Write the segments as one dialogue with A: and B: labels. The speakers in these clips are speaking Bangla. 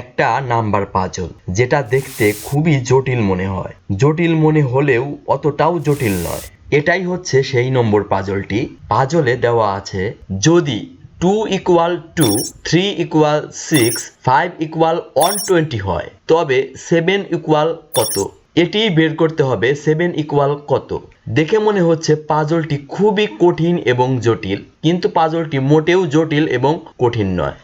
A: একটা নাম্বার পাজল যেটা দেখতে খুবই জটিল মনে হয়। জটিল মনে হলেও অতটাও জটিল নয়। এটাই হচ্ছে সেই নম্বর পাজলটি পাজলে দেওয়া আছে, যদি two equal to three equal six five equal one twenty হয়, তবে সেভেন ইকুয়াল কত? এটি বের করতে হবে সেভেন ইকুয়াল কত। দেখে মনে হচ্ছে পাজলটি খুবই কঠিন এবং জটিল, কিন্তু পাজলটি মোটেও জটিল এবং কঠিন নয়।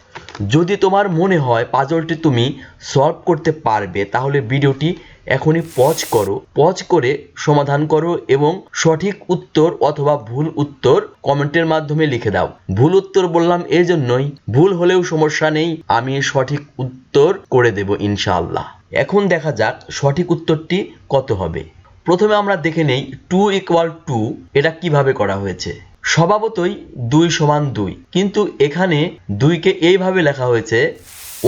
A: যদি তোমার মনে হয় পাজলটি তুমি সলভ করতে পারবে, তাহলে ভিডিওটি এখনই পজ করো। পজ করে সমাধান করো এবং সঠিক উত্তর অথবা ভুল উত্তর কমেন্টের মাধ্যমে লিখে দাও। ভুল উত্তর বললাম এই জন্যই, ভুল হলেও সমস্যা নেই, আমি সঠিক উত্তর করে দেব ইনশাআল্লাহ। এখন দেখা যাক সঠিক উত্তরটি কত হবে। প্রথমে আমরা দেখে নেই টু ইকুয়াল টু এটা কীভাবে করা হয়েছে? স্বভাবতই দুই সমান দুই। কিন্তু এখানে দুইকে এইভাবে লেখা হয়েছে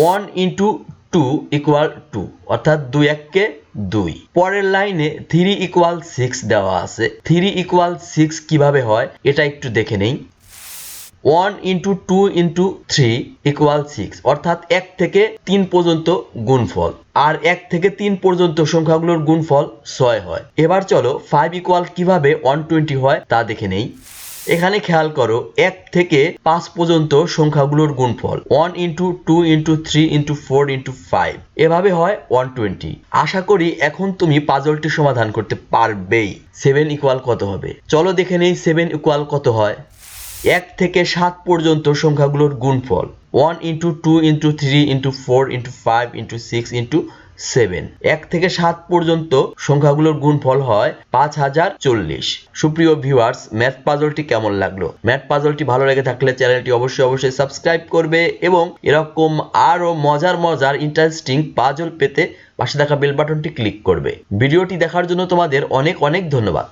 A: one into two equal to অর্থাৎ দুই এককে দুই। পরের লাইনে থ্রি ইকুয়াল সিক্স দেওয়া আছে। থ্রি ইকুয়াল সিক্স কীভাবে হয়, এটা একটু দেখে নেই। One into two into three equal six অর্থাৎ এক থেকে তিন পর্যন্ত গুণফল। আর এক থেকে তিন পর্যন্ত সংখ্যাগুলোর গুণফল ছয় হয়। এবার চলো ফাইভ ইকুয়াল কীভাবে ওয়ান টোয়েন্টি হয়, তা দেখে নেই। এখানে খেয়াল করো, এক থেকে পাঁচ পর্যন্ত সংখ্যাগুলোর গুণফল। One into two into three into four into five এভাবে হয় ওয়ান টোয়েন্টি আশা করি এখন তুমি পাজলটি সমাধান করতে পারবেই। সেভেন ইকুয়াল কত হবে? চলো দেখে নেই সেভেন ইকুয়াল কত হয়। এক থেকে সাত পর্যন্ত সংখ্যাগুলোর গুণফল। One into two into three into four into five into six into seven এক থেকে সাত পর্যন্ত সংখ্যাগুলোর গুণফল হয় পাঁচ হাজার চল্লিশ। সুপ্রিয় ভিউয়ার্স ম্যাথ পাজলটি কেমন লাগল? ম্যাথ পাজলটি ভালো লেগে থাকলে চ্যানেলটি অবশ্যই অবশ্যই সাবস্ক্রাইব করবে এবং এরকম আরও মজার মজার ইন্টারেস্টিং পাজল পেতে পাশে থাকা বেল বাটনটি ক্লিক করবে। ভিডিওটি দেখার জন্য তোমাদের অনেক অনেক ধন্যবাদ।